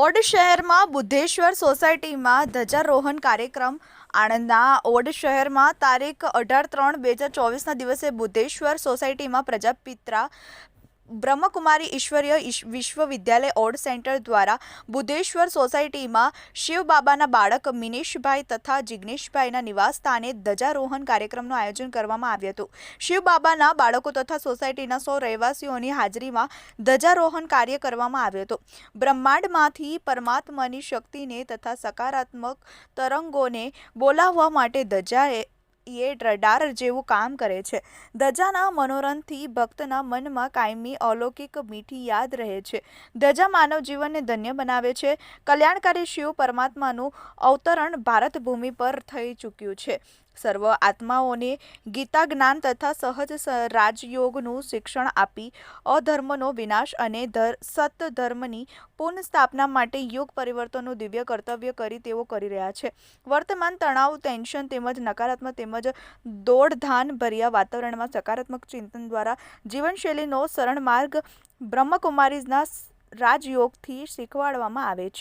Odd શહેરમાં બુદ્ધેશ્વર સોસાયટીમાં ધ્વજારોહણ કાર્યક્રમ. આણંદના ઓડ શહેરમાં તારીખ અઢાર ત્રણ બે હજાર ચોવીસના દિવસે બુદ્ધેશ્વર સોસાયટીમાં પ્રજાપિત્રા બ્રહ્મકુમારી ઈશ્વરીય ઈશ- વિશ્વવિદ્યાલય ઓડ સેન્ટર દ્વારા બુદ્ધેશ્વર સોસાયટીમાં શિવ બાબાના બાળક મિનેશભાઈ તથા જિગ્નેશભાઈના નિવાસ સ્થાને ધ્વજારોહણ કાર્યક્રમનું આયોજન કરવામાં આવ્યું હતું. શિવ બાબાના બાળકો તથા સોસાયટીના સો રહેવાસીઓની હાજરીમાં ધજારોહણ કાર્ય કરવામાં આવ્યું હતું. બ્રહ્માંડમાંથી પરમાત્માની શક્તિને તથા સકારાત્મક તરંગોને બોલાવવા માટે ધજા એ એ રડાર જેવું કામ કરે છે. ધજાના મનોરંથથી ભક્તના મનમાં કાયમી અલૌકિક મીઠી યાદ રહે છે. ધજા માનવ જીવનને ધન્ય બનાવે છે. કલ્યાણકારી શિવ પરમાત્માનું અવતરણ ભારત ભૂમિ પર થઈ ચૂક્યું છે. સર્વ આત્માઓને ગીતા જ્ઞાન તથા સહજ રાજયોગનું શિક્ષણ આપી, અધર્મનો વિનાશ અને સત ધર્મની પુનઃસ્થાપના માટે યુગ પરિવર્તનનું દિવ્ય કર્તવ્ય કરી તેઓ કરી રહ્યા છે. વર્તમાન તણાવ, ટેન્શન તેમજ નકારાત્મક તેમજ દોડધાન ભર્યા વાતાવરણમાં સકારાત્મક ચિંતન દ્વારા જીવનશૈલીનો સરળ માર્ગ બ્રહ્મકુમારીઝના રાજયોગથી શીખવાડવામાં આવે છે.